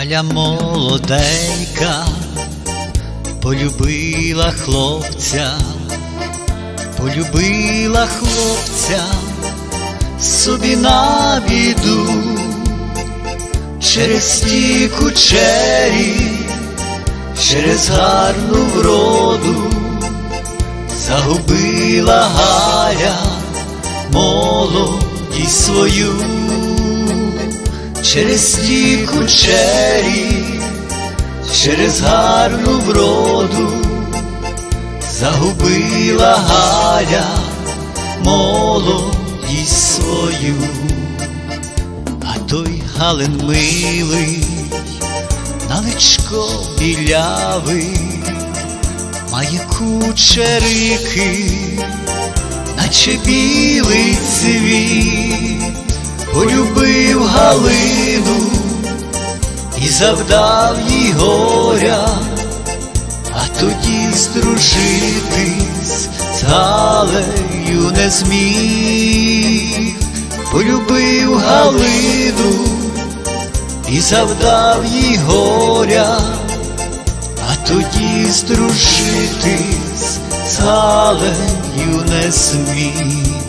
Галя молоденька, полюбила хлопця, полюбила хлопця собі на біду. Через ті кучері, через гарну вроду загубила Галя молодість свою через ті кучері, через гарну вроду загубила Галя молодість свою, а той Галин милий, наличко білявий, має кучерики, наче білий цвіт, полюбив Галину і завдав їй горя, а тоді здружитись з Галею не зміг, полюбив Галину і завдав їй горя, а тоді здружитись з Галею не зміг.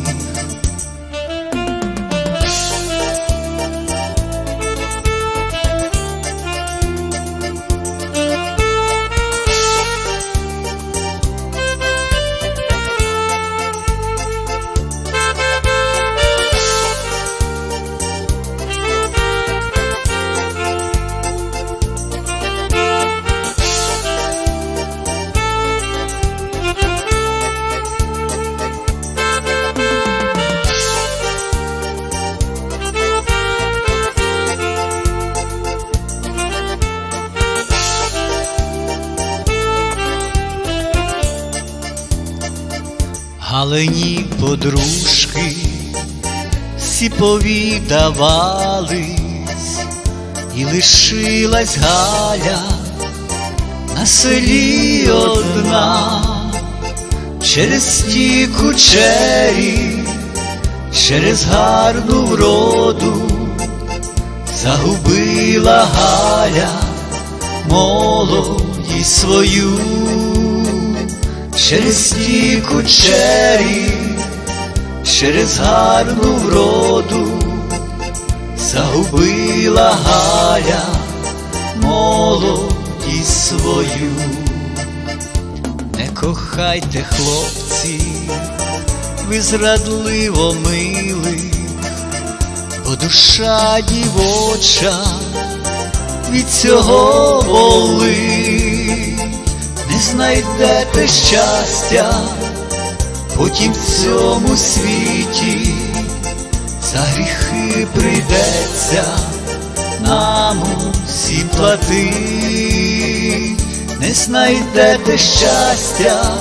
Галині подружки всі повідавались, і лишилась Галя на селі одна, через ті кучері, через гарну вроду загубила Галя молодість свою через ті кучері, через гарну вроду загубила Галя молодість свою. Не кохайте, хлопці, ви зрадливо милих, бо душа дівоча від цього болить знайдете щастя, потім в цьому світі. За гріхи прийдеться нам усім платить, не знайдете щастя,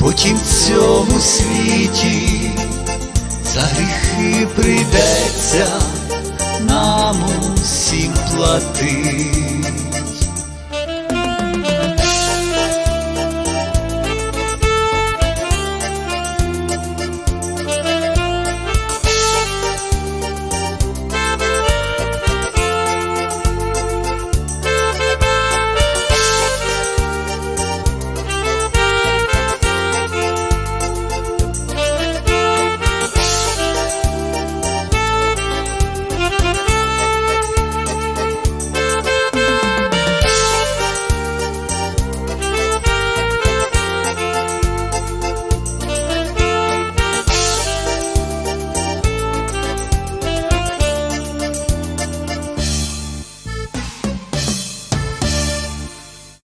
потім в цьому світі. За гріхи прийдеться нам усім платить.